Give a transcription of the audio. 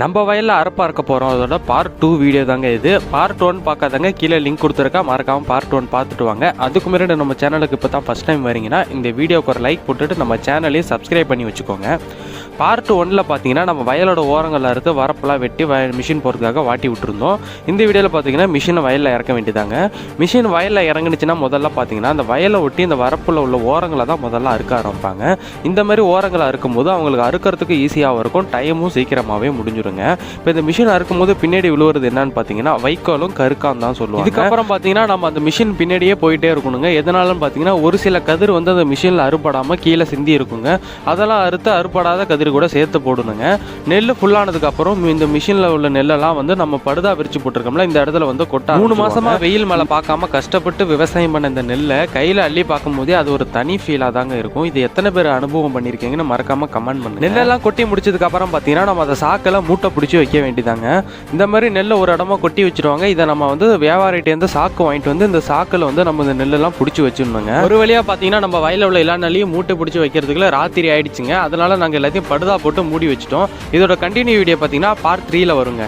நம்ம வயலில் அறுப்பு இருக்க போகிறோம் அதோட பார்ட் டூ வீடியோ தாங்க இது. பார்ட் ஒன் பார்க்காதாங்க. கீழே லிங்க் கொடுத்துருக்கா மறக்காமல் பார்ட் ஒன் பார்த்துட்டு வாங்க. அதுக்கு முன்னாடி நம்ம சேனலுக்கு இப்போ தான் ஃபஸ்ட் டைம் வரீங்கன்னா இந்த வீடியோக்கு ஒரு லைக் போட்டுட்டு நம்ம சேனலையும் சப்ஸ்கிரைப் பண்ணி வச்சுக்கோங்க. பார்ட் ஒன்னில் பார்த்தீங்கன்னா நம்ம வயலோட ஓரங்களில் இருக்க வரப்பெல்லாம் வெட்டி வய மிஷின் போகிறதுக்காக வாட்டி விட்டுருந்தோம். இந்த வீடியோவில் பார்த்தீங்கன்னா மிஷினை வயலில் இறக்க வேண்டியதாங்க மிஷின் வயலில் இறங்குனுச்சுன்னா முதல்ல பார்த்தீங்கன்னா அந்த வயலை ஒட்டி இந்த வரப்பில் உள்ள ஓரங்களை தான் முதல்ல அறுக்க ஆரம்பிப்பாங்க. இந்த மாதிரி ஓரங்களை அறுக்கும்போது அவங்களுக்கு அறுக்கிறதுக்கு ஈஸியாகவும் இருக்கும். டைமும் சீக்கிரமாகவே முடிஞ்சிடும் முடிஞ்சிருங்க இப்போ இந்த மிஷின் அறுக்கும்போது பின்னாடி விழுவுறது என்னன்னு பார்த்தீங்கன்னா வைக்கோலும் கருக்கான் தான் சொல்லுவாங்க. இதுக்கப்புறம் பார்த்தீங்கன்னா நம்ம அந்த மிஷின் பின்னாடியே போயிட்டே இருக்கணுங்க. எதனாலன்னு பார்த்தீங்கன்னா ஒரு சில கதிர் வந்து அந்த மிஷினில் அறுபடாமல் கீழே சிந்தி இருக்குங்க. அதெல்லாம் அறுத்து அறுபடாத கதிர் கூட சேர்த்து போடணுங்க. நெல் ஃபுல்லானதுக்கு அப்புறம் இந்த மிஷினில் உள்ள நெல்லெல்லாம் வந்து நம்ம படுதா விரிச்சு போட்டிருக்கோம்ல இந்த இடத்துல வந்து கொட்ட மூணு மாசமா வெயில் மழை பார்க்காம கஷ்டப்பட்டு விவசாயம் பண்ண இந்த நெல்லை கையில் அள்ளி பார்க்கும்போதே அது ஒரு தனி ஃபீலாக தாங்க இருக்கும். இது எத்தனை பேர் அனுபவம் பண்ணியிருக்கீங்கன்னு மறக்காம கமெண்ட் பண்ணுங்க. நெல்லெல்லாம் கொட்டி முடிச்சதுக்கு அப்புறம் பார்த்தீங்கன்னா நம்ம அதை சாக்கில் மூட்டை பிடிச்சி வைக்க வேண்டியதாங்க. இந்த மாதிரி நெல்லை ஒரு இடமா கொட்டி வச்சிருவாங்க. இதை நம்ம வந்து வியாபாரிட்டேருந்து சாக்கு வாங்கிட்டு வந்து இந்த சாக்கில் வந்து நம்ம இந்த நெல்லெல்லாம் பிடிச்சி வச்சிடணுங்க. ஒரு வழியாக பார்த்தீங்கன்னா நம்ம வயலில் உள்ள எல்லா நெல்லையும் மூட்டை பிடிச்சி வைக்கிறதுக்குள்ள ராத்திரி ஆயிடுச்சுங்க. அதனால நாங்கள் எல்லாத்தையும் படுதா போட்டு மூடி வச்சிட்டோம். இதோட கண்டினியூ வீடியோ பார்த்தீங்கன்னா பார்ட் த்ரீயில் வருங்க.